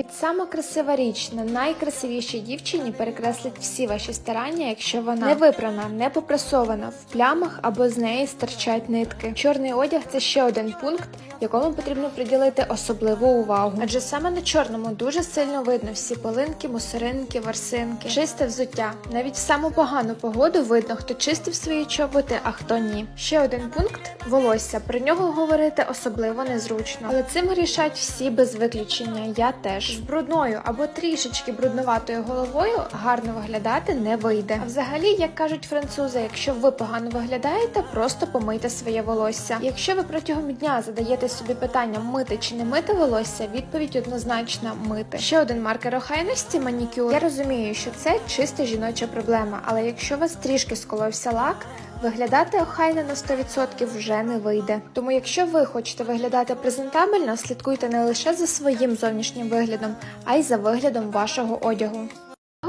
Від сама красива річ на найкрасивішій дівчині перекреслить всі ваші старання, якщо вона не випрана, не попрасована, в плямах або з неї стирчать нитки. Чорний одяг це ще один пункт, якому потрібно приділити особливу увагу. Адже саме на чорному дуже сильно видно всі полинки, мусоринки, ворсинки, чисте взуття. Навіть в саму погану погоду видно, хто чистив свої чоботи, а хто ні. Ще один пункт волосся. Про нього говорити особливо незручно, але цим грішать всі без виключення. Я теж з брудною або трішечки брудноватою головою гарно виглядати не вийде. А взагалі, як кажуть французи, якщо ви погано виглядаєте, просто помийте своє волосся. Якщо ви протягом дня задаєте собі питання мити чи не мити волосся, відповідь однозначно мити. Ще один маркер охайності манікюр. Я розумію, що це чисто жіноча проблема, але якщо у вас трішки сколовся лак. Виглядати охайно на 100% вже не вийде. Тому, якщо ви хочете виглядати презентабельно, слідкуйте не лише за своїм зовнішнім виглядом, а й за виглядом вашого одягу.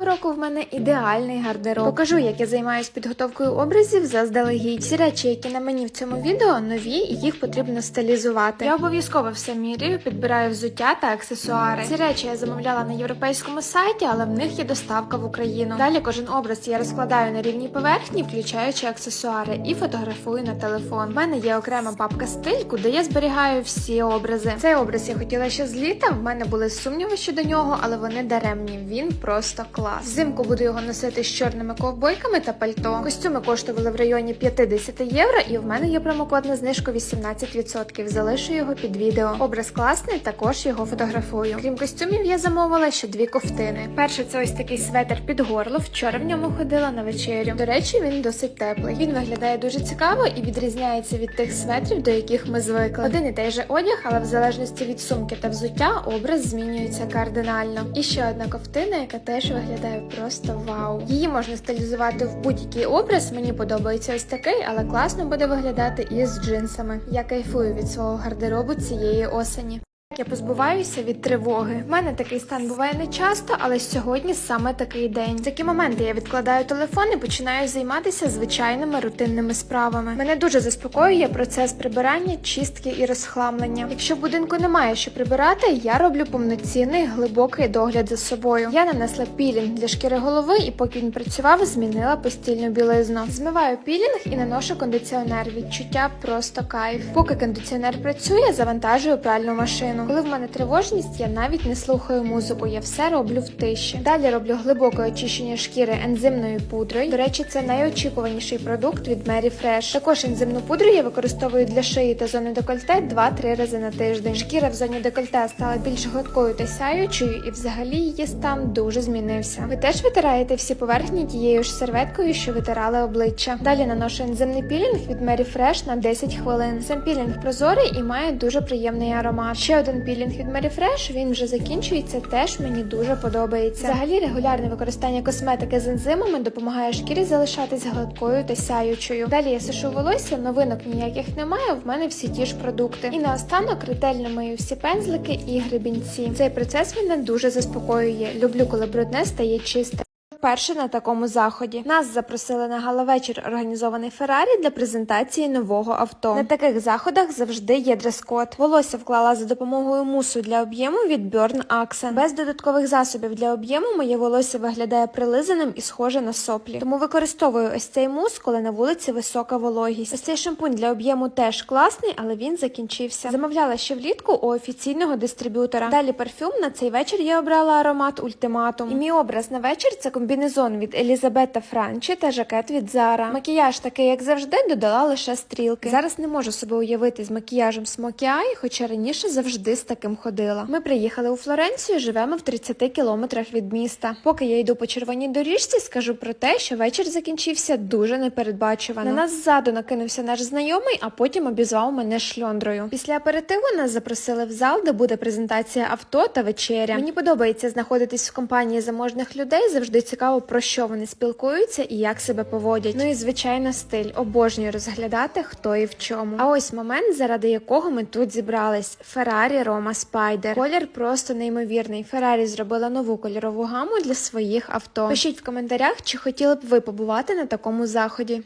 Цього року в мене ідеальний гардероб. Покажу, як я займаюся підготовкою образів заздалегідь. Всі речі, які на мені в цьому відео, нові і їх потрібно стилізувати. Я обов'язково все міряю, підбираю взуття та аксесуари. Ці речі я замовляла на європейському сайті, але в них є доставка в Україну. Далі кожен образ я розкладаю на рівній поверхні, включаючи аксесуари, і фотографую на телефон. У мене є окрема папка стиль, куди я зберігаю всі образи. Цей образ я хотіла ще з літа. В мене були сумніви щодо нього, але вони даремні. Він просто клас. Взимку буду його носити з чорними ковбойками та пальто. Костюми коштували в районі 50 євро, і в мене є промокод на знижку 18%. Залишу його під відео. Образ класний, також його фотографую. Крім костюмів, я замовила ще дві ковтини. Перше це ось такий светр під горло. Вчора в ньому ходила на вечерю. До речі, він досить теплий. Він виглядає дуже цікаво і відрізняється від тих светрів, до яких ми звикли. Один і той же одяг, але в залежності від сумки та взуття образ змінюється кардинально. І ще одна ковтина, яка теж виглядає просто вау. Її можна стилізувати в будь-який образ. Мені подобається ось такий, але класно буде виглядати і з джинсами. Я кайфую від свого гардеробу цієї осені. Я позбуваюся від тривоги. В мене такий стан буває не часто, але сьогодні саме такий день. Такі моменти я відкладаю телефон і починаю займатися звичайними рутинними справами. Мене дуже заспокоює процес прибирання, чистки і розхламлення. Якщо в будинку немає що прибирати, я роблю повноцінний глибокий догляд за собою. Я нанесла пілінг для шкіри голови, і поки він працював, змінила постільну білизну. Змиваю пілінг і наношу кондиціонер. Відчуття просто кайф. Поки кондиціонер працює, завантажую пральну машину. Коли в мене тривожність, я навіть не слухаю музику, я все роблю в тиші. Далі роблю глибоке очищення шкіри ензимною пудрою. До речі, це найочікуваніший продукт від Mary Fresh. Також ензимну пудру я використовую для шиї та зони декольте 2-3 рази на тиждень. Шкіра в зоні декольте стала більш гладкою та сяючою, і взагалі її стан дуже змінився. Ви теж витираєте всі поверхні тією ж серветкою, що витирали обличчя. Далі наношу ензимний пілінг від Mary Fresh на 10 хвилин. Сам пілінг прозорий і має дуже приємний аромат. Ще один пілінг від Mary він вже закінчується, теж мені дуже подобається. Взагалі, регулярне використання косметики з ензимами допомагає шкірі залишатись гладкою та сяючою. Далі я сушу волосся, новинок ніяких немає. В мене всі ті ж продукти. І наостанок ретельно мию всі пензлики і гребінці. Цей процес мене дуже заспокоює. Люблю, коли брудне стає чисте. Вперше на такому заході нас запросили на галавечір, організований Феррарі для презентації нового авто. На таких заходах завжди є дрес-код. Волосся вклала за допомогою мусу для об'єму від Burn Accent. Без додаткових засобів для об'єму моє волосся виглядає прилизаним і схоже на соплі. Тому використовую ось цей мус, коли на вулиці висока вологість. Ось цей шампунь для об'єму теж класний, але він закінчився. Замовляла ще влітку у офіційного дистриб'ютора. Далі парфюм на цей вечір я обрала аромат ультиматум. І мій образ на вечір це комбінезон від Елізабета Франчі та жакет від Зара. Макіяж такий, як завжди, додала лише стрілки. Зараз не можу себе уявити з макіяжем Smoky Eye, хоча раніше завжди з таким ходила. Ми приїхали у Флоренцію, живемо в 30 кілометрах від міста. Поки я йду по червоній доріжці, скажу про те, що вечір закінчився дуже непередбачувано. На нас ззаду накинувся наш знайомий, а потім обізвав мене шльондрою. Після аперитиву нас запросили в зал, де буде презентація авто та вечеря. Мені подобається знаходитись в компанії заможних людей. Завжди цікаво про що вони спілкуються і як себе поводять. Ну і звичайно, стиль обожнюю розглядати, хто і в чому. А ось момент, заради якого ми тут зібрались: Феррарі Рома Спайдер. Колір просто неймовірний. Феррарі зробила нову кольорову гаму для своїх авто. Пишіть в коментарях, чи хотіли б ви побувати на такому заході.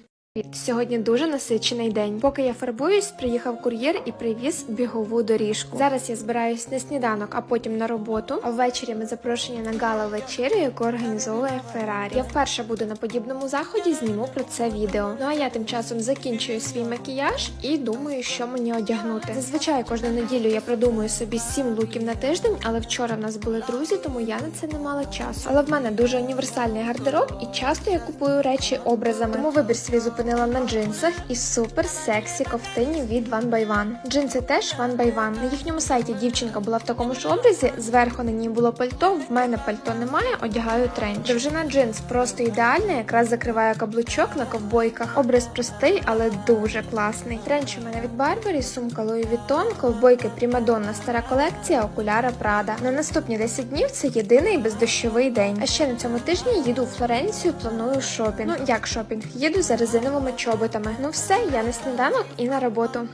Сьогодні дуже насичений день. Поки я фарбуюсь, приїхав кур'єр і привіз бігову доріжку. Зараз я збираюсь на сніданок, а потім на роботу. А ввечері ми запрошені на гала вечерю, яку організовує Феррарі. Я вперше буду на подібному заході. Зніму про це відео. Ну а я тим часом закінчую свій макіяж і думаю, що мені одягнути. Зазвичай кожну неділю я придумую собі сім луків на тиждень, але вчора в нас були друзі, тому я на це не мала часу. Але в мене дуже універсальний гардероб, і часто я купую речі образами. Тому вибір свій зупинила на джинсах і супер сексі ковтині від One by One. Джинси теж One by One. На їхньому сайті дівчинка була в такому ж образі. Зверху на ній було пальто. В мене пальто немає, одягаю тренч. Довжина джинс просто ідеальна, якраз закриває каблучок на ковбойках. Образ простий, але дуже класний. Тренч у мене від Барбарі, сумка Louis Vuitton, ковбойки Примадонна, стара колекція, окуляра Прада. На наступні 10 днів це єдиний бездощовий день. А ще на цьому тижні їду у Флоренцію, планую шопінг. Ну як шопінг? Їду за резиновими чоботами. Ну все, я на сніданок і на роботу.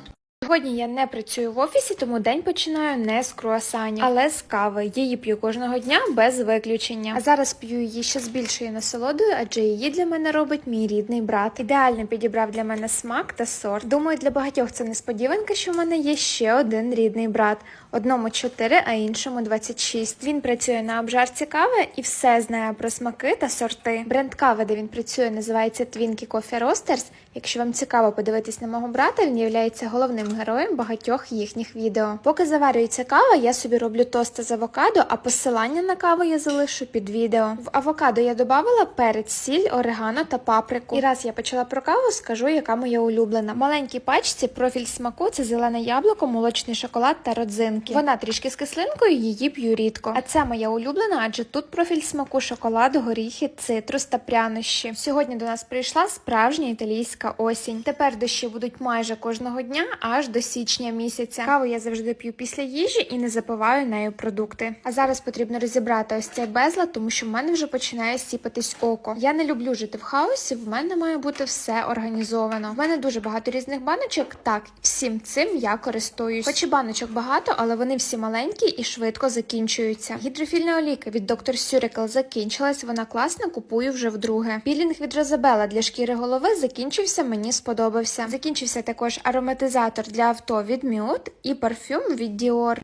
Сьогодні я не працюю в офісі, тому день починаю не з круасанів, але з кави. Її п'ю кожного дня без виключення. А зараз п'ю її ще з більшою насолодою, адже її для мене робить мій рідний брат. Ідеально підібрав для мене смак та сорт. Думаю, для багатьох це несподіванка, що в мене є ще один рідний брат. Одному 4, а іншому 26. Він працює на обжарці кави і все знає про смаки та сорти. Бренд кави, де він працює, називається Twinkie Coffee Roasters. Якщо вам цікаво подивитись на мого брата, він є головним героєм багатьох їхніх відео. Поки заварюється кава, я собі роблю тости з авокадо, а посилання на каву я залишу під відео. В авокадо я додавала перець, сіль, орегано та паприку. І раз я почала про каву, скажу, яка моя улюблена. Маленькій пачці профіль смаку це зелене яблуко, молочний шоколад та родзинки. Вона трішки з кислинкою, її п'ю рідко. А це моя улюблена, адже тут профіль смаку шоколад, горіхи, цитрус та прянощі. Сьогодні до нас прийшла справжня італійська осінь. Тепер дощі будуть майже кожного дня, аж до січня місяця. Каву я завжди п'ю після їжі і не запиваю нею продукти. А зараз потрібно розібрати ось цей безлад, тому що в мене вже починає сіпатись око. Я не люблю жити в хаосі. В мене має бути все організовано. В мене дуже багато різних баночок. Так, всім цим я користуюсь. Хоч і баночок багато, але вони всі маленькі і швидко закінчуються. Гідрофільна олійка від Dr. Surical закінчилась. Вона класна, купую вже вдруге. Пілінг від Розабела для шкіри голови закінчився. Мені сподобався. Закінчився також ароматизатор для авто від Mute і парфюм від Dior.